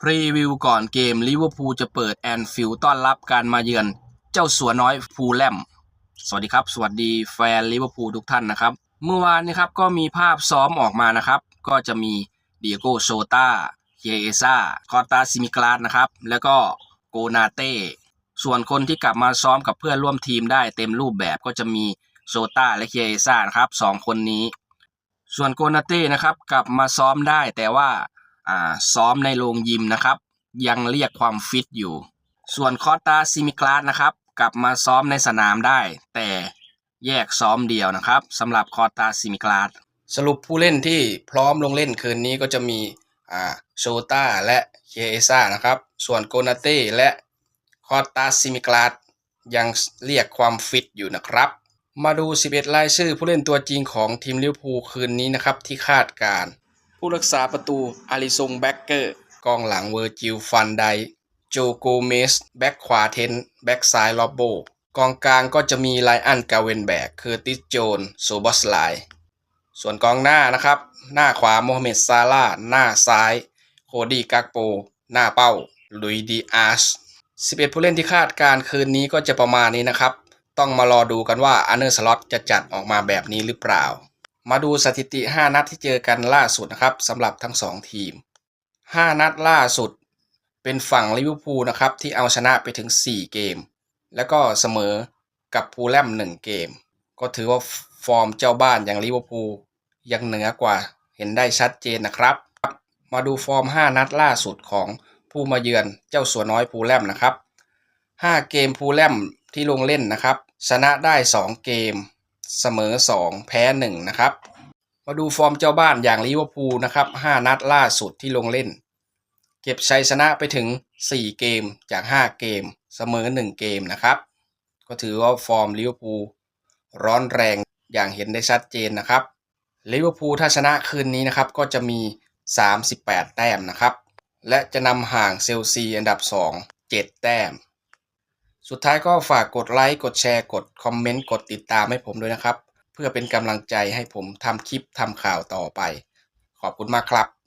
พรีวิวก่อนเกมลิเวอร์พูลจะเปิดแอนฟิลด์ต้อนรับการมาเยือนเจ้าสัวน้อยฟูลแลม สวัสดีครับ สวัสดีแฟนลิเวอร์พูลทุกท่านนะครับ เมื่อวานนี้ครับก็มีภาพซ้อมออกมานะครับ ก็จะมีเดียโกโชตาเฮเอซ่าคอตาซิมิกลาสนะครับ แล้วก็โกนาเต้ ส่วนคนที่กลับมาซ้อมกับเพื่อนร่วมทีมได้เต็มรูปแบบก็จะมีโซตาและเฮเอซ่านะครับสองคนนี้ ส่วนโกนาเต้นะครับกลับมาซ้อมได้แต่ว่า อ่าซ้อมในโรงยิมนะครับ ยังเรียกความฟิตอยู่ ส่วนคอตาซิมิกลาสนะครับ กลับมาซ้อมในสนามได้ แต่แยกซ้อมเดียวนะครับสำหรับคอตาซิมิกลาสสรุปผู้เล่นที่พร้อมลงเล่นคืนนี้ก็จะมีอ่าโชตาและเคเอซ่านะครับ ส่วนโกนาเต้และคอตาซิมิกลาสยังเรียกความฟิตอยู่นะครับ มาดู 11 รายชื่อผู้เล่นตัวจริงของทีมลิเวอร์พูลคืนนี้นะครับที่คาดการณ์ ผู้รักษาประตูอาริซงแบ็กเกอร์กองหลังเวอร์จิลฟันไดโจโกเมส แบ็กขวาเทน แบ็กซ้ายลอบโบ กองกลางก็จะมีไลอันกาเวนแบกคือติสโจนโซบอสไลส่วนกองหน้านะครับ หน้าขวาโมฮัมเหม็ดซาลาหน้าซ้าย โคดี้กักโป หน้าเป้าลุยดีอาร์ส11 ผู้เล่นที่คาดการคืนนี้ก็จะประมาณนี้นะครับ ต้องมารอดูกันว่าอันเนอร์สล็อตจะจัดออกมาแบบนี้หรือเปล่า มาดูสถิติ 5 นัดที่เจอกันล่าสุดนะครับสำหรับทั้ง 2 ทีม 5 นัดล่าสุด เป็นฝั่งลิเวอร์พูลนะครับที่เอาชนะไปถึง 4 เกม แล้วก็เสมอกับพูแลม1 เกม ก็ถือว่าฟอร์มเจ้าบ้านอย่างลิเวอร์พูลยังเหนือกว่าเห็นได้ชัดเจนนะครับ มาดูฟอร์ม 5 นัดล่าสุดของผู้มาเยือนเจ้าสัวน้อยพูแลมนะครับ 5 เกมพูแลมที่ลงเล่นนะครับ ชนะได้ 2 เกม เสมอ 2 แพ้ 1 นะครับ มาดูฟอร์มเจ้าบ้านอย่างลิเวอร์พูลนะครับ 5 นัดล่าสุดที่ลงเล่น เก็บชัยชนะไปถึง 4 เกมจาก 5 เกม เสมอ 1 เกมนะครับ ก็ถือว่าฟอร์มลิเวอร์พูลร้อนแรงอย่างเห็นได้ชัดเจนนะครับลิเวอร์พูลถ้าชนะคืนนี้นะครับก็จะมี 38 แต้มนะครับ และจะนำห่างเซลซีอันดับ 2 7 แต้ม สุดท้ายก็ฝากกดไลค์กดแชร์กดคอมเมนต์กดติดตามให้ผมด้วยนะครับ เพื่อเป็นกำลังใจให้ผมทำคลิปทำข่าวต่อไป ขอบคุณมากครับ